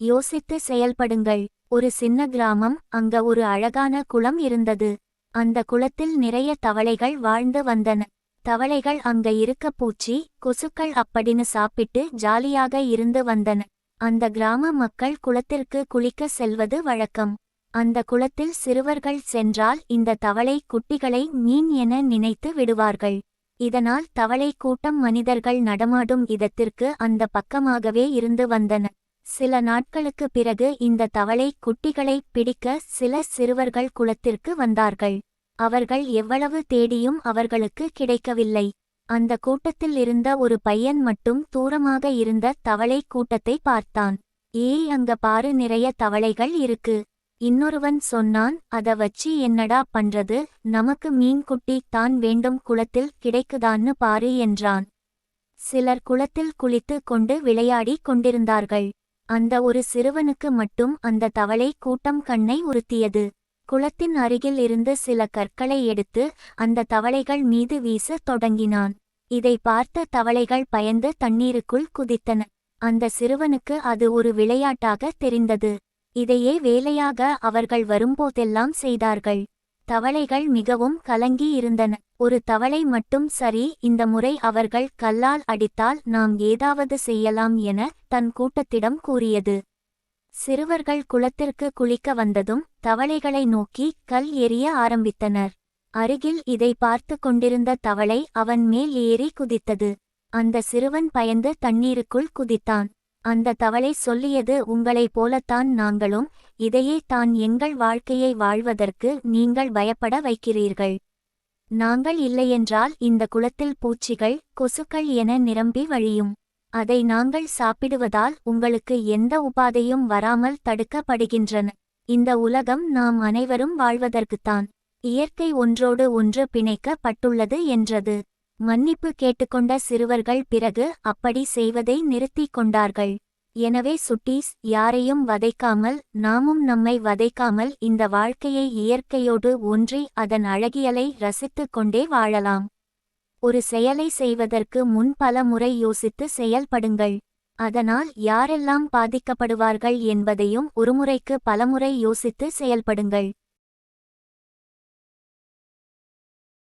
யோசித்து செயல்படுங்கள். ஒரு சின்ன கிராமம் அங்க ஒரு அழகான குளம் இருந்தது. அந்த குளத்தில் நிறைய தவளைகள் வாழ்ந்து வந்தன. தவளைகள் அங்க இருக்க பூச்சி கொசுக்கள் அப்படின்னு சாப்பிட்டு ஜாலியாக இருந்து வந்தன. அந்த கிராம மக்கள் குளத்திற்கு குளிக்க செல்வது வழக்கம். அந்த குளத்தில் சிறுவர்கள் சென்றால் இந்த தவளை குட்டிகளை மீன் என நினைத்து விடுவார்கள். இதனால் தவளை கூட்டம் மனிதர்கள் நடமாடும் இடத்திற்கு அந்த பக்கமாகவே இருந்து வந்தன. சில நாட்களுக்கு பிறகு இந்த தவளை குட்டிகளை பிடிக்க சில சிறுவர்கள் குளத்திற்கு வந்தார்கள். அவர்கள் எவ்வளவு தேடியும் அவர்களுக்கு கிடைக்கவில்லை. அந்த கூட்டத்தில் இருந்த ஒரு பையன் மட்டும் தூரமாக இருந்த தவளை கூட்டத்தை பார்த்தான். ஏய் அங்க பாரு நிறைய தவளைகள் இருக்கு. இன்னொருவன் சொன்னான் அத வச்சு என்னடா பண்றது? நமக்கு மீன்குட்டி தான் வேண்டும் குளத்தில் கிடைக்குதான்னு பாரு என்றான். சிலர் குளத்தில் குளித்து கொண்டு விளையாடிக் கொண்டிருந்தார்கள். அந்த ஒரு சிறுவனுக்கு மட்டும் அந்த தவளை கூட்டம் கண்ணை உறுத்தியது. குளத்தின் அருகில் இருந்து சில கற்களை எடுத்து அந்த தவளைகள் மீது வீசத் தொடங்கினான். இதை பார்த்த தவளைகள் பயந்து தண்ணீருக்குள் குதித்தன. அந்த சிறுவனுக்கு அது ஒரு விளையாட்டாக தெரிந்தது. இதையே வேலையாக அவர்கள் வரும்போதெல்லாம் செய்தார்கள். தவளைகள் மிகவும் கலங்கி இருந்தன. ஒரு தவளை மட்டும் சரி இந்த முறை அவர்கள் கல்லால் அடித்தால் நாம் ஏதாவது செய்யலாம் என தன் கூட்டத்திடம் கூறியது. சிறுவர்கள் குளத்திற்கு குளிக்க வந்ததும் தவளைகளை நோக்கி கல் எறிய ஆரம்பித்தனர். அருகில் இதை பார்த்து கொண்டிருந்த தவளை அவன் மேல் ஏறி குதித்தது. அந்த சிறுவன் பயந்து தண்ணீருக்குள் குதித்தான். அந்த தவளை சொல்லியது உங்களைப் போலத்தான் நாங்களும் இதையே தான் எங்கள் வாழ்க்கையை வாழ்வதற்கு நீங்கள் பயப்பட வைக்கிறீர்கள். நாங்கள் இல்லையென்றால் இந்த குளத்தில் பூச்சிகள் கொசுக்கள் என நிரம்பி வழியும். அதை நாங்கள் சாப்பிடுவதால் உங்களுக்கு எந்த உபாதையும் வராமல் தடுக்கப்படுகின்றன. இந்த உலகம் நாம் அனைவரும் வாழ்வதற்குத்தான். இயற்கை ஒன்றோடு ஒன்று பிணைக்கப்பட்டுள்ளது என்றது. மன்னிப்பு கேட்டுக்கொண்ட சிறுவர்கள் பிறகு அப்படி செய்வதை நிறுத்திக் கொண்டார்கள். எனவே சுட்டீஸ் யாரையும் வதைக்காமல் நாமும் நம்மை வதைக்காமல் இந்த வாழ்க்கையை இயற்கையோடு ஒன்றி அதன் அழகியலை ரசித்துக் கொண்டே வாழலாம். ஒரு செயலை செய்வதற்கு முன் பல முறை யோசித்து செயல்படுங்கள். அதனால் யாரெல்லாம் பாதிக்கப்படுவார்கள் என்பதையும் ஒருமுறைக்கு பலமுறை யோசித்து செயல்படுங்கள்.